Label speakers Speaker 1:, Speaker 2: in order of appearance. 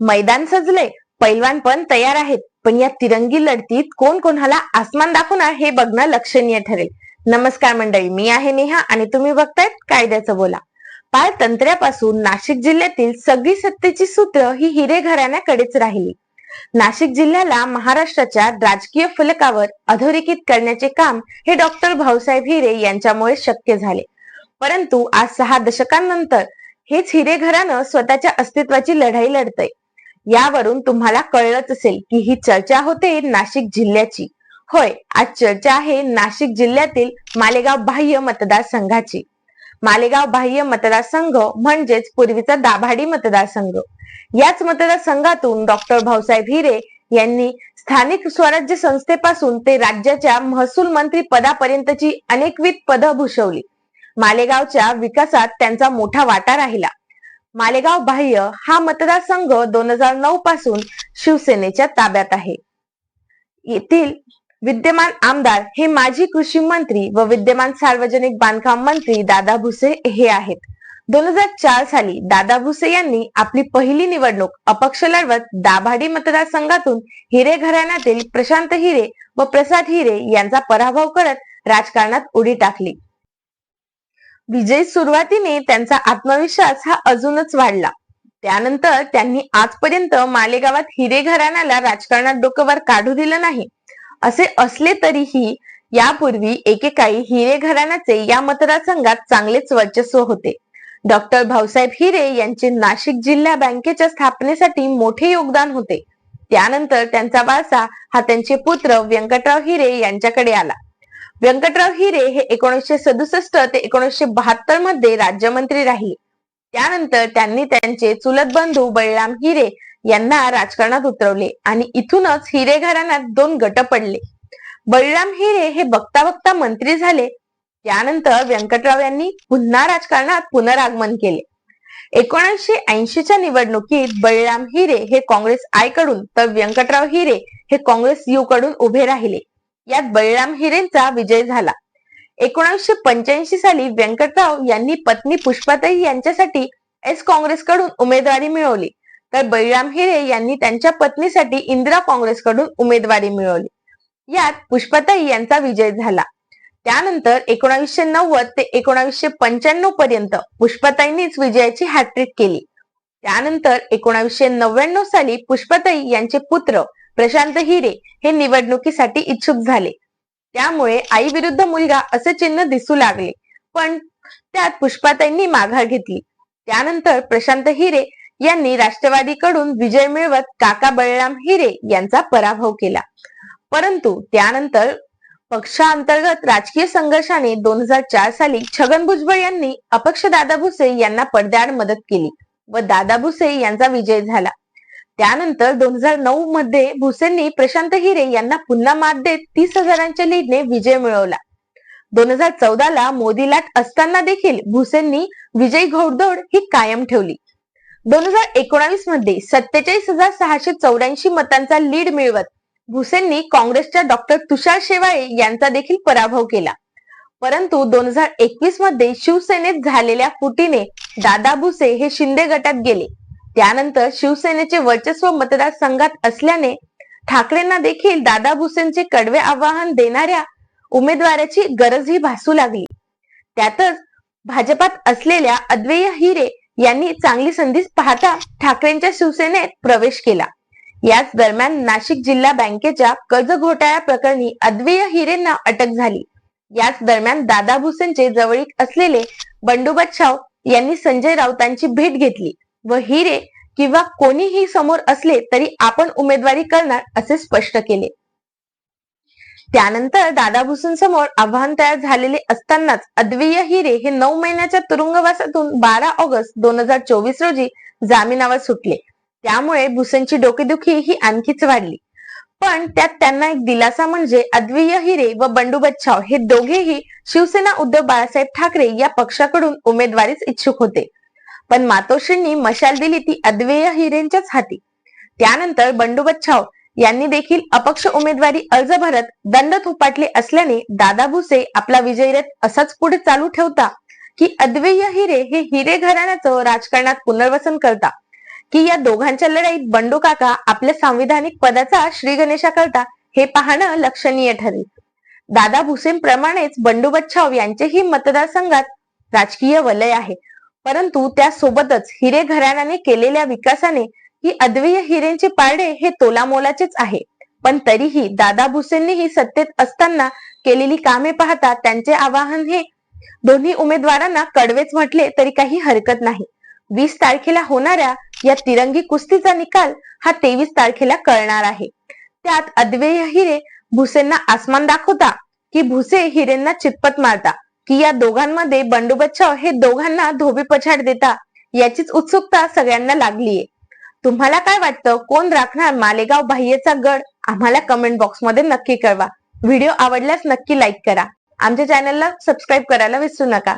Speaker 1: मैदान सजले. पैलवान पण तयार आहेत. पण या तिरंगी लढतीत कोण कोणाला आसमान दाखवणार हे बघणं लक्षणीय ठरेल. नमस्कार मंडळी मी आहे नेहा आणि तुम्ही बघतायत कायद्याचं बोला. पार तंत्र्यापासून नाशिक जिल्ह्यातील सगळी सत्तेची सूत्र ही हिरे घराण्याकडेच राहिली. नाशिक जिल्ह्याला महाराष्ट्राच्या राजकीय फलकावर अधोरेखित करण्याचे काम हे डॉक्टर भाऊसाहेब हिरे यांच्यामुळे शक्य झाले. परंतु आज सहा दशकांनंतर हेच हिरे घरानं स्वतःच्या अस्तित्वाची लढाई लढतय. यावरून तुम्हाला कळलंच असेल की ही चर्चा होते नाशिक जिल्ह्याची. होय आज चर्चा आहे नाशिक जिल्ह्यातील मालेगाव बाह्य मतदारसंघाची. मालेगाव बाह्य मतदारसंघ म्हणजेच पूर्वीचा दाभाडी मतदारसंघ. याच मतदारसंघातून डॉक्टर भाऊसाहेब हिरे यांनी स्थानिक स्वराज्य संस्थेपासून ते राज्याच्या महसूल मंत्री पदापर्यंतची अनेकविध पदं भूषवली. मालेगावच्या विकासात त्यांचा मोठा वाटा राहिला. मालेगाव बाह्य हा मतदारसंघ दोन हजार नऊ पासून शिवसेनेच्या ताब्यात आहे. येथील विद्यमान आमदार हे माजी कृषी मंत्री व विद्यमान सार्वजनिक बांधकाम मंत्री दादा भुसे हे आहेत. दोन हजार चार साली दादा भुसे यांनी आपली पहिली निवडणूक अपक्ष लढवत दाभाडी मतदारसंघातून हिरे घराण्यातील प्रशांत हिरे व प्रसाद हिरे यांचा पराभव करत राजकारणात उडी टाकली. विजय सुरुवातीने त्यांचा आत्मविश्वास हा अजूनच वाढला. त्यानंतर त्यांनी आजपर्यंत मालेगावात हिरे घराण्याला राजकारणात डोकं वर काढू दिलं नाही. असे असले तरीही यापूर्वी एकेकाळी हिरे घराण्याचे या मतदारसंघात चांगलेच वर्चस्व होते. डॉक्टर भाऊसाहेब हिरे यांचे नाशिक जिल्हा बँकेच्या स्थापनेसाठी मोठे योगदान होते. त्यानंतर त्यांचा वारसा हा त्यांचे पुत्र व्यंकटराव हिरे यांच्याकडे आला. व्यंकटराव हिरे हे एकोणीसशे सदुसष्ट ते एकोणीसशे बहात्तरमध्ये राज्यमंत्री राहिले. त्यानंतर त्यांनी त्यांचे चुलत बंधू बळीराम हिरे यांना राजकारणात उतरवले आणि इथूनच हिरे घराण्यात दोन गट पडले. बळीराम हिरे हे बघता बघता मंत्री झाले. त्यानंतर व्यंकटराव यांनी पुन्हा राजकारणात पुनरागमन केले. एकोणीसशे ऐंशीच्या निवडणुकीत बळीराम हिरे हे काँग्रेस आयकडून तर व्यंकटराव हिरे हे काँग्रेस यू कडून उभे राहिले. यात बळीराम हिरेंचा विजय झाला. एकोणीसशे पंच्याऐंशी साली व्यंकटराव यांनी पत्नी पुष्पाताई यांच्यासाठी एस काँग्रेसकडून उमेदवारी मिळवली. तर बळीराम हिरे यांनी त्यांच्या पत्नीसाठी इंदिरा काँग्रेसकडून उमेदवारी मिळवली. यात पुष्पाताई यांचा विजय झाला. त्यानंतर एकोणावीसशे नव्वद ते एकोणावीसशे पंच्याण्णव पर्यंत पुष्पाताईंनीच विजयाची हॅट्रिक केली. त्यानंतर एकोणावीसशे नव्याण्णव साली पुष्पाताई यांचे पुत्र प्रशांत हिरे हे निवडणुकीसाठी इच्छुक झाले. त्यामुळे आई विरुद्ध मुलगा असे चिन्ह दिसू लागले. पण त्यात पुष्पाताईंनी माघार घेतली. त्यानंतर प्रशांत हिरे यांनी राष्ट्रवादीकडून विजय मिळवत काका बळराम हिरे यांचा पराभव केला. परंतु त्यानंतर पक्षांतर्गत राजकीय संघर्षाने दोन हजार चार साली छगन भुजबळ यांनी अपक्ष दादा भुसे यांना पडद्याआड मदत केली व दादा भुसे यांचा विजय झाला. त्यानंतर दोन हजार नऊ मध्ये भुसेंनी प्रशांत हिरे यांना पुन्हा मात देत तीस हजारांच्या लीडने विजय मिळवला. दोन हजार चौदाला मोदी लाट असताना देखील भुसेंनी विजय घोडदौड ही कायम ठेवली. दोन हजार एकोणावीसमध्ये सत्तेचाळीस हजार सहाशे चौऱ्याऐंशी मतांचा लीड मिळवत भुसेंनी काँग्रेसच्या डॉक्टर तुषार शेवाळे यांचा देखील पराभव केला. परंतु दोन हजार एकवीसमध्ये शिवसेनेत झालेल्या फुटीने दादा भुसे हे शिंदे गटात गेले. त्यानंतर शिवसेनेचे वर्चस्व मतदारसंघात असल्याने ठाकरेंना देखील दादा भुसेंचे कडवे आवाहन देणाऱ्या उमेदवाराची गरजही भासू लागली. त्यातच भाजपात असलेल्या अद्वैय हिरे यांनी चांगली संधी पाहता ठाकरेंच्या शिवसेनेत प्रवेश केला. याच दरम्यान नाशिक जिल्हा बँकेच्या कर्ज घोटाळ्या प्रकरणी अद्वैय हिरेंना अटक झाली. याच दरम्यान दादा भुसेंचे जवळीक असलेले बंडोबत शाव यांनी संजय राऊतांची भेट घेतली. व हिरे किंवा कोणीही समोर असले तरी आपण उमेदवारी करणार असे स्पष्ट केले. त्यानंतर दादा भुसेंसमोर आव्हान तयार झालेले असतानाच अद्विय हिरे हे नऊ महिन्याच्या तुरुंगवासातून बारा ऑगस्ट दोन हजार चोवीस रोजी जामिनावर सुटले. त्यामुळे भुसेंची डोकेदुखी ही आणखीच वाढली. पण त्यात त्यांना एक दिलासा म्हणजे अद्विय हिरे व बंडू बच्छाव हे दोघेही शिवसेना उद्धव बाळासाहेब ठाकरे या पक्षाकडून उमेदवारीच इच्छुक होते. पण मातोश्रींनी मशाल दिली ती अद्वेय हिरेंच्याच हाती. त्यानंतर बंडुबच्छाव यांनी देखील अपक्ष उमेदवारी अर्ज भरत दंड थोपाटले असल्याने दादा भुसे आपला विजयरथ असाच पुढे चालू ठेवता की अद्वैय हिरे हे हिरे घराण्याचं राजकारणात पुनर्वसन करता. की या दोघांच्या लढाईत बंडू काका आपल्या संविधानिक पदाचा श्री गणेशा करता हे पाहणं लक्षणीय ठरेल. दादा भुसेंप्रमाणेच बंडू बच्छाव यांचेही मतदारसंघात राजकीय वलय आहे. परंतु त्यासोबतच हिरे घराण्याने केलेल्या विकासाने ही अद्वितीय हिरेंचे पारडे हे तोलामोलाचेच आहे. पण तरीही दादा भुसेंनीही सत्तेत असताना केलेली कामे पाहता त्यांचे आवाहन हे दोन्ही उमेदवारांना कडवेच म्हटले तरी काही हरकत नाही. वीस तारखेला होणाऱ्या या तिरंगी कुस्तीचा निकाल हा तेवीस तारखेला कळणार आहे. त्यात अद्वैय हिरे भुसेंना आसमान दाखवता की भुसे हिरेंना चितपत मारता. की या दोघांमध्ये बंडू बच्चाव हे दोघांना धोबी पछाड देता याचीच उत्सुकता सगळ्यांना लागलीये. तुम्हाला काय वाटतं? कोण राखणार मालेगाव बाह्यचा गड? आम्हाला कमेंट बॉक्समध्ये नक्की कळवा. व्हिडिओ आवडल्यास नक्की लाईक करा. आमच्या चॅनलला सबस्क्राईब करायला विसरू नका.